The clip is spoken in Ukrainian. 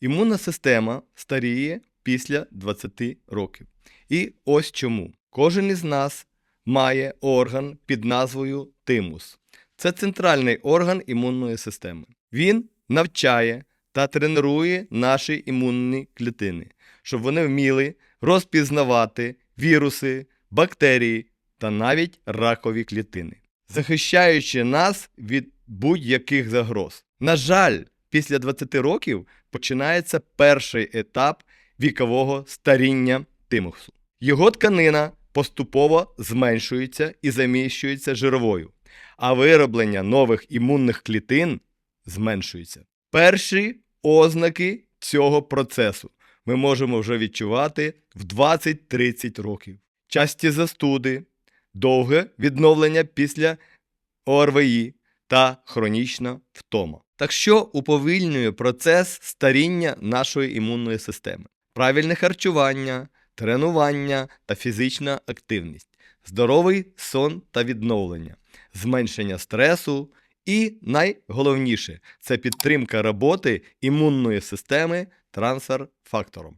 Імунна система старіє після 20 років. І ось чому. Кожен із нас має орган під назвою тимус. Це центральний орган імунної системи. Він навчає та тренує наші імунні клітини, щоб вони вміли розпізнавати віруси, бактерії та навіть ракові клітини, захищаючи нас від будь-яких загроз. На жаль, після 20 років починається перший етап вікового старіння тимусу. Його тканина поступово зменшується і заміщується жировою, а вироблення нових імунних клітин зменшується. Перші ознаки цього процесу ми можемо вже відчувати в 20-30 років. Часті застуди, довге відновлення після ОРВІ та хронічна втома. Так що уповільнює процес старіння нашої імунної системи? Правильне харчування, тренування та фізична активність, здоровий сон та відновлення, зменшення стресу і найголовніше це підтримка роботи імунної системи трансфер-фактором.